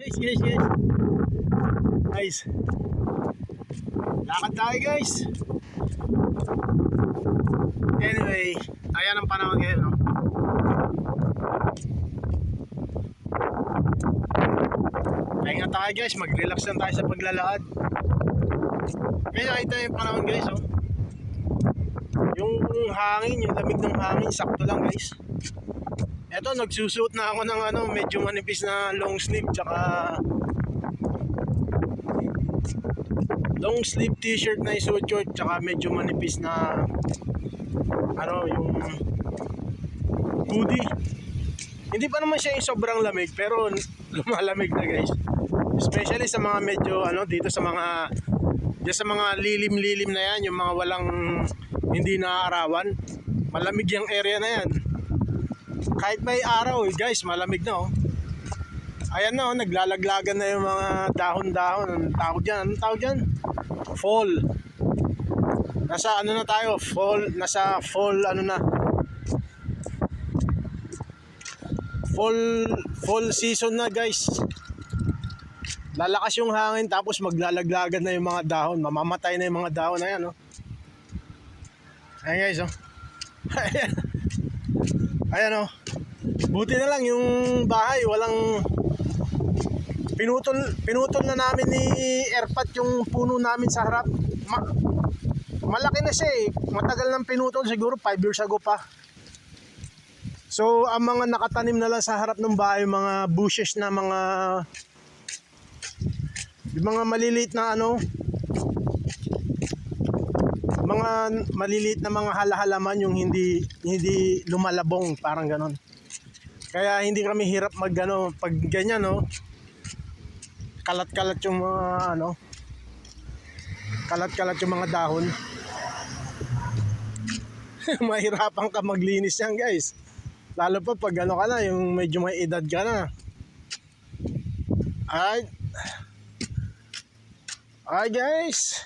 Guys, guys, guys. Guys. Lakad tayo guys. Anyway, ayan ang panahon ngayon, no? Kaya nga tayo guys, mag-relax lang tayo sa paglalakad. Kaya nakita yung panahon guys, oh. Yung hangin, yung lamig ng hangin, sakto lang guys. Eto, nagsusuot na ako ng ano, medyo manipis na long sleeve, tsaka long sleeve t-shirt na isuot short, tsaka medyo manipis na ano, yung hoodie. Hindi pa naman siya yung sobrang lamig, pero lumalamig na guys. Especially sa mga medyo ano, dito sa mga dyan sa mga lilim-lilim na yan, yung mga walang hindi naaarawan. Malamig yung area na yan kahit may araw eh, guys, malamig na oh. Ayan na oh, naglalaglagan na yung mga dahon-dahon. Anong tawag dyan? Anong tawag dyan? Fall. Nasa ano na tayo? Fall, nasa fall ano na? Fall, fall season na guys. Lalakas yung hangin tapos maglalaglagan na yung mga dahon. Mamamatay na yung mga dahon na yan oh. Ayan guys oh. Ayan. Ayan oh. Buti na lang yung bahay walang pinutol pinutol na namin ni Airpat yung puno namin sa harap. Ma- malaki na siya eh. Matagal nang pinutol siguro 5 years ago pa. So ang mga nakatanim na lang sa harap ng bahay mga bushes na mga yung mga maliliit na ano mga maliliit na mga halahalaman yung hindi hindi lumalabong parang ganon. Kaya hindi kami hirap mag ano pag ganyan no. Kalat-kalat yung mga ano kalat-kalat yung mga dahon. Mahirapan ka maglinis yan guys. Lalo pa pag ano ka na, yung medyo may edad ka na. Ay. Ay guys.